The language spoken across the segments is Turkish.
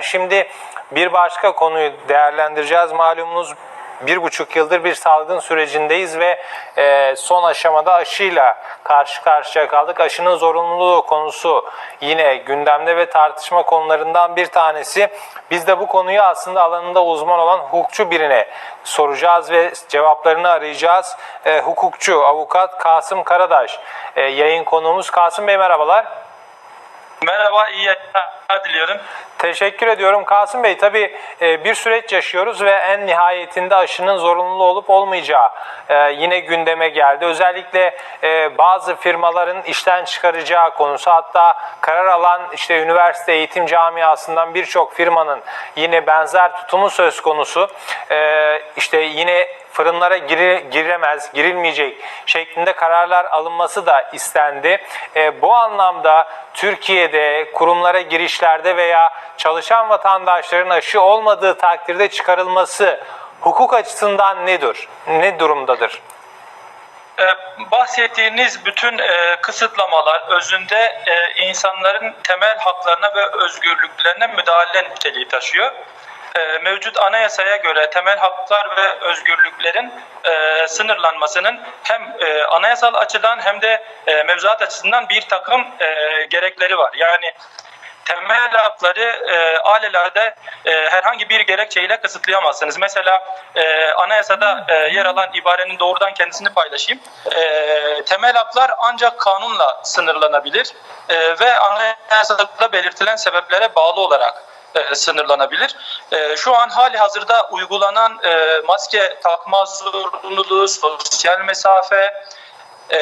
Şimdi bir başka konuyu değerlendireceğiz. Malumunuz bir buçuk yıldır bir salgın sürecindeyiz ve e, son aşamada aşıyla karşı karşıya kaldık. Aşının zorunluluğu konusu yine gündemde ve tartışma konularından bir tanesi. Biz de bu konuyu aslında alanında uzman olan hukukçu birine soracağız ve cevaplarını arayacağız. E, hukukçu, avukat Kasım Karadaş e, yayın konuğumuz. Kasım Bey merhabalar. Merhaba, iyi yayınlar diliyorum. Teşekkür ediyorum Kasım Bey. Tabii e, bir süreç yaşıyoruz ve en nihayetinde aşının zorunlu olup olmayacağı e, yine gündeme geldi. Özellikle e, bazı firmaların işten çıkaracağı konusu hatta karar alan işte üniversite eğitim camiasından birçok firmanın yine benzer tutumu söz konusu. İşte yine fırınlara giri, giremez, girilmeyecek şeklinde kararlar alınması da istendi. E, bu anlamda Türkiye'de kurumlara girişlerde veya çalışan vatandaşların aşı olmadığı takdirde çıkarılması hukuk açısından nedir? Ne durumdadır? Ee, bahsettiğiniz bütün e, kısıtlamalar özünde e, insanların temel haklarına ve özgürlüklerine müdahale niteliği taşıyor. E, mevcut anayasaya göre temel haklar ve özgürlüklerin e, sınırlanmasının hem e, anayasal açıdan hem de mevzuat açısından bir takım gerekleri var. Yani temel hakları e, alelade e, herhangi bir gerekçeyle kısıtlayamazsınız. Mesela e, anayasada e, yer alan ibarenin doğrudan kendisini paylaşayım. E, temel haklar ancak kanunla sınırlanabilir e, ve anayasada belirtilen sebeplere bağlı olarak e, sınırlanabilir. E, şu an hali hazırda uygulanan e, maske takma zorunluluğu, sosyal mesafe, e,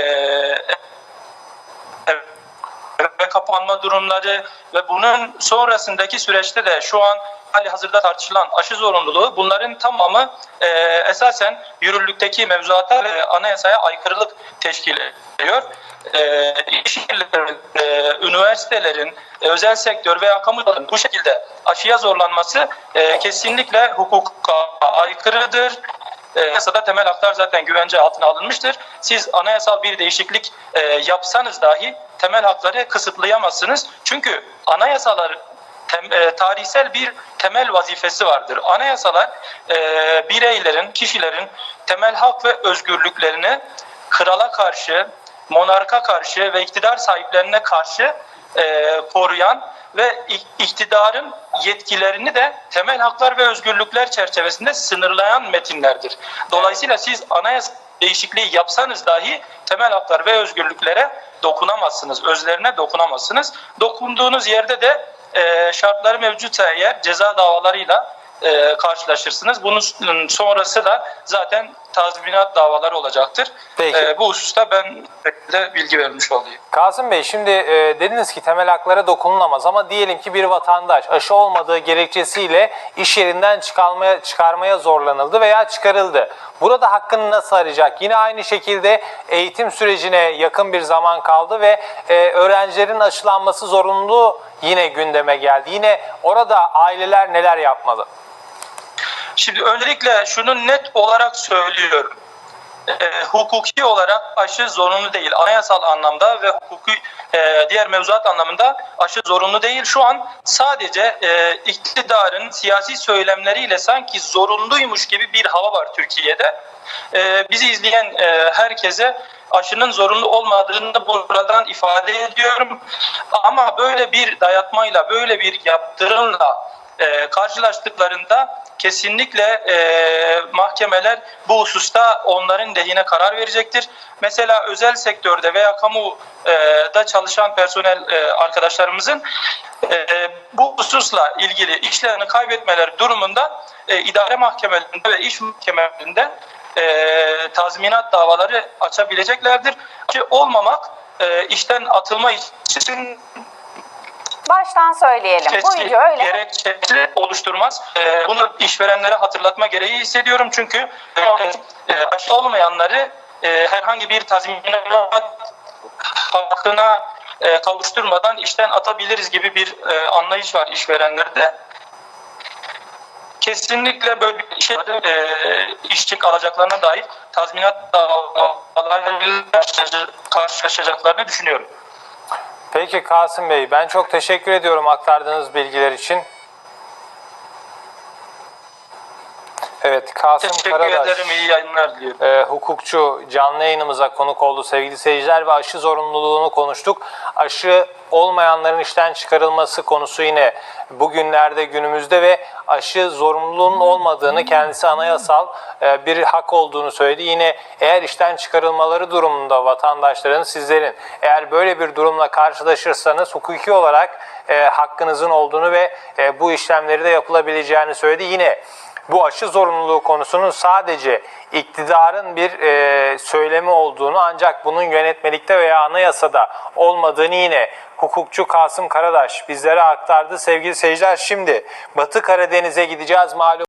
kapanma durumları ve bunun sonrasındaki süreçte de şu an hali hazırda tartışılan aşı zorunluluğu bunların tamamı e, esasen yürürlükteki mevzuata ve anayasaya aykırılık teşkil ediyor. E, iş üniversitelerin, e, özel sektör veya kamuların bu şekilde aşıya zorlanması e, kesinlikle hukuka aykırıdır. E, yasada temel haklar zaten güvence altına alınmıştır. Siz anayasal bir değişiklik e, yapsanız dahi temel hakları kısıtlayamazsınız. Çünkü anayasalar tem, e, tarihsel bir temel vazifesi vardır. Anayasalar e, bireylerin, kişilerin temel hak ve özgürlüklerini krala karşı, monarka karşı ve iktidar sahiplerine karşı e, koruyan ve iktidarın yetkilerini de temel haklar ve özgürlükler çerçevesinde sınırlayan metinlerdir. Dolayısıyla siz anayasa değişikliği yapsanız dahi temel haklar ve özgürlüklere dokunamazsınız, özlerine dokunamazsınız. Dokunduğunuz yerde de e, şartları mevcutsa eğer ceza davalarıyla e, karşılaşırsınız. Bunun sonrası da zaten tazminat davaları olacaktır. Peki. E, bu hususta ben de bilgi vermiş olayım. Kasım Bey şimdi e, dediniz ki temel haklara dokunulamaz ama diyelim ki bir vatandaş aşı olmadığı gerekçesiyle iş yerinden çıkarmaya, çıkarmaya zorlanıldı veya çıkarıldı. Burada hakkını nasıl arayacak? Yine aynı şekilde eğitim sürecine yakın bir zaman kaldı ve e, öğrencilerin aşılanması zorunluluğu yine gündeme geldi. Yine orada aileler neler yapmalı? Şimdi öncelikle şunu net olarak söylüyorum. E, hukuki olarak aşı zorunlu değil. Anayasal anlamda ve hukuki e, diğer mevzuat anlamında aşı zorunlu değil. Şu an sadece e, iktidarın siyasi söylemleriyle sanki zorunluymuş gibi bir hava var Türkiye'de. E, bizi izleyen e, herkese aşının zorunlu olmadığını buradan ifade ediyorum. Ama böyle bir dayatmayla, böyle bir yaptırımla e, karşılaştıklarında kesinlikle e, mahkemeler bu hususta onların lehine karar verecektir. Mesela özel sektörde veya kamuda çalışan personel e, arkadaşlarımızın e, bu hususla ilgili işlerini kaybetmeleri durumunda e, idare mahkemelerinde ve iş mahkemelerinde e, tazminat davaları açabileceklerdir. Ki olmamak e, işten atılma için Baştan söyleyelim. Bu Kesin video öyle. gerekçesi oluşturmaz. Ee, bunu işverenlere hatırlatma gereği hissediyorum çünkü e, aşı olmayanları e, herhangi bir tazminat hakkına e, kavuşturmadan işten atabiliriz gibi bir e, anlayış var işverenlerde. Kesinlikle böyle bir şey e, işçi alacaklarına dair tazminat davalarıyla karşılaşacaklarını düşünüyorum. Peki Kasım Bey ben çok teşekkür ediyorum aktardığınız bilgiler için. Evet Kasım Teşekkür Karadaş. ederim. iyi yayınlar diliyorum. e, hukukçu canlı yayınımıza konuk oldu sevgili seyirciler ve aşı zorunluluğunu konuştuk. Aşı olmayanların işten çıkarılması konusu yine bugünlerde günümüzde ve aşı zorunluluğunun olmadığını kendisi anayasal e, bir hak olduğunu söyledi. Yine eğer işten çıkarılmaları durumunda vatandaşların sizlerin eğer böyle bir durumla karşılaşırsanız hukuki olarak e, hakkınızın olduğunu ve e, bu işlemleri de yapılabileceğini söyledi. Yine bu aşı zorunluluğu konusunun sadece iktidarın bir e, söylemi olduğunu ancak bunun yönetmelikte veya anayasada olmadığını yine hukukçu Kasım Karadaş bizlere aktardı. Sevgili seyirciler şimdi Batı Karadeniz'e gideceğiz malum.